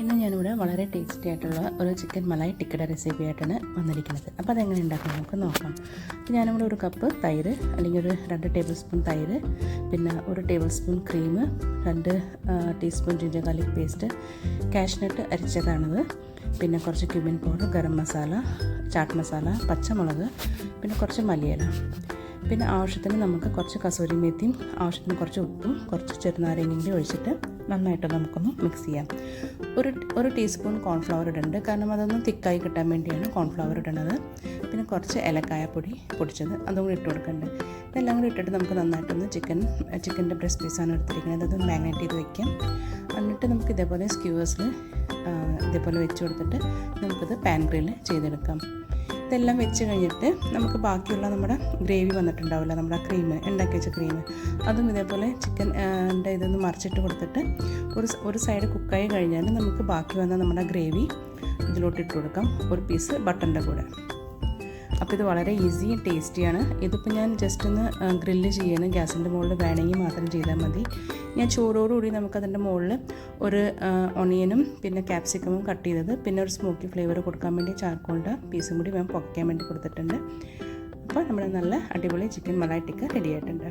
ഇന്ന് ഞാനിവിടെ വളരെ ടേസ്റ്റി ആയിട്ടുള്ള ഒരു ചിക്കൻ മലായി ടിക്കട റെസിപ്പി ആയിട്ടാണ് വന്നിരിക്കുന്നത്. അപ്പോൾ അതെങ്ങനെ ഉണ്ടാക്കാം നമുക്ക് നോക്കാം. അപ്പോൾ ഞാനിവിടെ ഒരു കപ്പ് തൈര് അല്ലെങ്കിൽ ഒരു രണ്ട് ടേബിൾ സ്പൂൺ തൈര് പിന്നെ ഒരു ടേബിൾ സ്പൂൺ ക്രീം രണ്ട് teaspoon ginger garlic paste cashew nut അരിച്ചതാണത്. പിന്നെ കുറച്ച് ക്യുമിൻ പൗഡർ ഗരം മസാല ചാട്ട് മസാല പച്ചമുളക് പിന്നെ കുറച്ച് മല്ലിയില. പിന്നെ ആവശ്യത്തിന് നമുക്ക് കുറച്ച് കസൂരി മേത്തിയും ആവശ്യത്തിന് കുറച്ച് ഉപ്പും കുറച്ച് ചെറുനാരങ്ങയും കൂടി ഒഴിച്ചിട്ട് നന്നായിട്ട് നമുക്കൊന്ന് മിക്സ് ചെയ്യാം. ഒരു ഒരു ടീസ്പൂൺ കോൺഫ്ലവർ ഇടുന്നുണ്ട് കാരണം അതൊന്ന് തിക്കായി കിട്ടാൻ വേണ്ടിയാണ് കോൺഫ്ലവർ ഇടുന്നത് പിന്നെ കുറച്ച് ഏലക്കായപ്പൊടി പൊടിച്ചത് അതും കൂടി ഇട്ട് കൊടുക്കുന്നുണ്ട് ഇതെല്ലാം കൂടി ഇട്ടിട്ട് നമുക്ക് നന്നായിട്ടൊന്ന് ചിക്കൻ ചിക്കന്റെ ബ്രസ്റ്റ് പീസാണ് എടുത്തിരിക്കുന്നത്. അതൊന്ന് മാഗ്നേറ്റ് ചെയ്ത് വയ്ക്കാം എന്നിട്ട് നമുക്ക് ഇതേപോലെ സ്ക്യൂവേഴ്സിൽ ഇതേപോലെ വെച്ച് കൊടുത്തിട്ട് നമുക്കത് പാൻ ഗ്രിൽ ചെയ്തെടുക്കാം. ഇതെല്ലാം വെച്ച് കഴിഞ്ഞിട്ട് നമുക്ക് ബാക്കിയുള്ള നമ്മുടെ ഗ്രേവി വന്നിട്ടുണ്ടാവില്ല. നമ്മുടെ ക്രീം ഉണ്ടാക്കി വെച്ച ക്രീം. അതും ഇതേപോലെ ചിക്കൻ ഇതൊന്ന് മറിച്ചിട്ട് കൊടുത്തിട്ട് ഒരു ഒരു സൈഡ് കുക്കായി കഴിഞ്ഞാൽ നമുക്ക് ബാക്കി വന്ന നമ്മുടെ ഗ്രേവി ഇതിലോട്ട് ഇട്ട് കൊടുക്കാം. ഒരു പീസ് ബട്ടന്റെ കൂടെ. അപ്പോൾ ഇത് വളരെ ഈസി ടേസ്റ്റിയാണ് ഇതിപ്പോൾ ഞാൻ ജസ്റ്റ് ഒന്ന് ഗ്രില്ല് ചെയ്യണം. ഗ്യാസിന്റെ മുകളിൽ വേണമെങ്കിൽ മാത്രം ചെയ്താൽ മതി. ഞാൻ ചോറോടുകൂടി നമുക്കതിന്റെ മുകളിൽ ഒരു ഒണിയനും പിന്നെ ക്യാപ്സിക്കമും കട്ട് ചെയ്തത്. പിന്നെ ഒരു സ്മോക്കി ഫ്ലേവർ കൊടുക്കാൻ വേണ്ടി ചാർക്കോളിന്റെ പീസും കൂടി ഞാൻ പൊക്കാൻ വേണ്ടി കൊടുത്തിട്ടുണ്ട്. അപ്പോൾ നമ്മുടെ നല്ല അടിപൊളി ചിക്കൻ മലായി ടിക്ക റെഡി ആയിട്ടുണ്ട്.